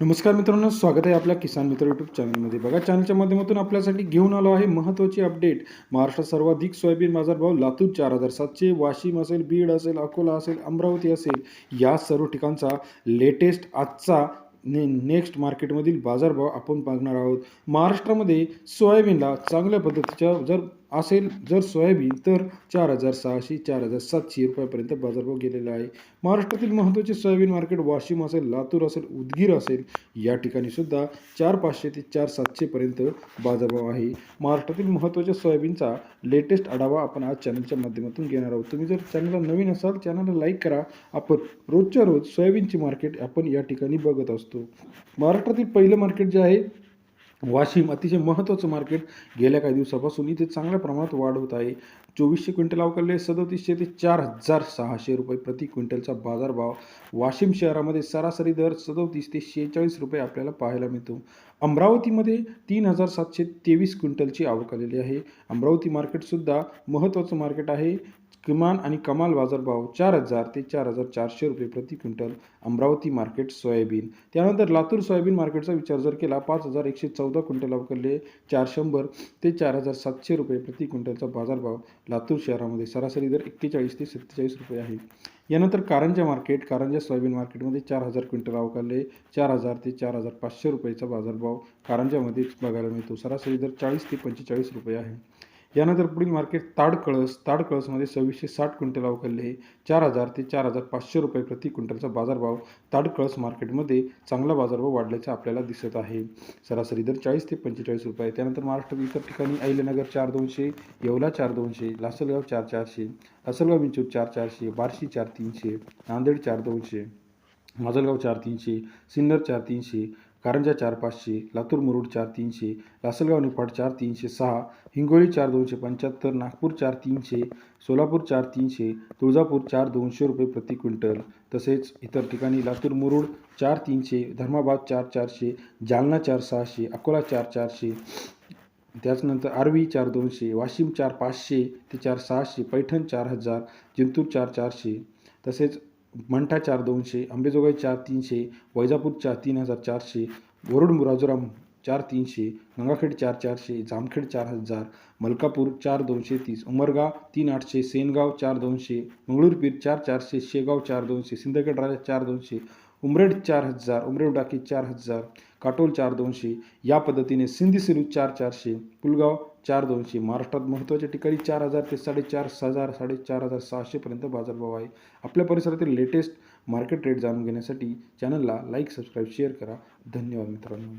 नमस्कार मित्रांनो स्वागत आहे आपल्या किसान मित्र यूट्यूब चॅनलमध्ये बघा चॅनलच्या माध्यमातून आपल्यासाठी घेऊन आलो आहे महत्त्वाची अपडेट महाराष्ट्रात सर्वाधिक सोयाबीन बाजारभाव लातूर चार हजार सातशे वाशिम असेल बीड असेल अकोला असेल अमरावती असेल या सर्व ठिकाणचा लेटेस्ट आजचा ने नेक्स्ट मार्केटमधील बाजारभाव आपण पाहणार आहोत. महाराष्ट्रामध्ये सोयाबीनला चांगल्या पद्धतीच्या जर असेल. जर सोयाबीन तर चार हजार सहाशे चार हजार सातशे रुपयापर्यंत बाजारभाव गेलेला आहे. महाराष्ट्रातील महत्त्वाचे सोयाबीन मार्केट वाशिम असेल लातूर असेल उदगीर असेल या ठिकाणी सुद्धा चार पाचशे ते चार सातशेपर्यंत बाजारभाव आहे. महाराष्ट्रातील महत्त्वाच्या सोयाबीनचा लेटेस्ट आढावा आपण आज चॅनलच्या माध्यमातून घेणार आहोत. तुम्ही जर चॅनलला नवीन असाल चॅनलला लाईक करा. आपण रोजच्या रोज सोयाबीनची मार्केट आपण या ठिकाणी बघत असतो. महाराष्ट्रातील पहिलं मार्केट जे आहे वाशिम अतिशय महत्त्वाचं मार्केट गेल्या काही दिवसापासून इथे चांगल्या प्रमाणात वाढ होत आहे. चोवीसशे क्विंटल अवकलले सदोतीसशे ते चार हजार सहाशे रुपये प्रति क्विंटलचा बाजारभाव. वाशिम शहरामध्ये सरासरी दर सदोतीस ते शेहेचाळीस रुपये आपल्याला पाहायला मिळतो. अमरावतीमध्ये तीन हजार सातशे तेवीस क्विंटलची आवक आलेली आहे. अमरावती मार्केटसुद्धा महत्त्वाचं मार्केट आहे. किमान आणि कमाल बाजारभाव चार हजार ते चार हजार चारशे रुपये प्रति क्विंटल अमरावती मार्केट सोयाबीन. त्यानंतर लातूर सोयाबीन मार्केटचा विचार जर केला पाच हजार एकशे चौदा क्विंटल अवकरले चार शंभर ते चार हजार सातशे रुपये प्रति क्विंटलचा बाजारभाव लातूर शहरामध्ये सरासरी दर एक्केचाळीस ते सत्तेचाळीस रुपये आहे. यानंतर कारंजा मार्केट कारंजा सोयाबीन मार्केटमध्ये चार हजार क्विंटल अवकाळले चार हजार ते चार हजार पाचशे रुपयाचा बाजारभाव कारंजामध्ये बघायला मिळतो. सरासरी दर चाळीस ते पंचेचाळीस रुपये आहे. यानंतर पुढील मार्केट ताडकळस ताडकळसमध्ये सव्वीसशे साठ क्विंटल अवकाळले चार हजार ते चार हजार पाचशे रुपये प्रति क्विंटलचा बाजारभाव ताडकळस मार्केटमध्ये चांगला बाजारभाव वाढल्याचा आपल्याला दिसत आहे. सरासरी दर चाळीस ते पंचेचाळीस रुपये. त्यानंतर महाराष्ट्रात इतर ठिकाणी अहिल्यानगर चार दोनशे येवला चार दोनशे लासलगाव चार चारशे लासलगाव विंचूर चार चारशे बार्शी चार तीनशे नांदेड चार दोनशे माजलगाव चार तीनशे सिन्नर चार तीनशे कारंजा चार पाचशे लातूर मुरुड चार तीनशे लासलगाव निफाड चार तीनशे सहा हिंगोली चार दोनशे पंच्याहत्तर नागपूर चार तीनशे सोलापूर चार तीनशे तुळजापूर चार दोनशे रुपये प्रति क्विंटल. तसेच इतर ठिकाणी लातूर मुरुड चार तीनशे धर्माबाद चार चारशे जालना चार सहाशे अकोला चार चारशे त्याचनंतर आर्वी चार दोनशे वाशिम चार पाचशे ते चार सहाशे पैठण चार हजार जिंतूर चार चारशे. तसेच मंठा चार दोनशे अंबेजोगाई चार तीनशे वैजापूर चार तीन हजार चारशे वरुड मुराजुराम चार तीनशे गंगाखेड चार चारशे जामखेड चार हजार मलकापूर चार दोनशे तीस उमरगा तीन आठशे सेनगाव चार दोनशे मंगळूरपीर चार चारशे शेगाव चार दोनशे सिंदखेड राजा चार दोनशे उमरेड चार हजार उमरेड डाकी चार हजार काटोल चार दोनशे या पद्धतीने सिंधी सिरू चार चारशे पुलगाव चार दोनशे. महाराष्ट्रात महत्त्वाच्या ठिकाणी चार हजार ते साडेचार हजार साडेचार हजार सहाशेपर्यंत बाजारभाव आहे. आपल्या परिसरातील लेटेस्ट मार्केट रेट जाणून घेण्यासाठी चॅनलला लाईक सबस्क्राईब शेअर करा. धन्यवाद मित्रांनो.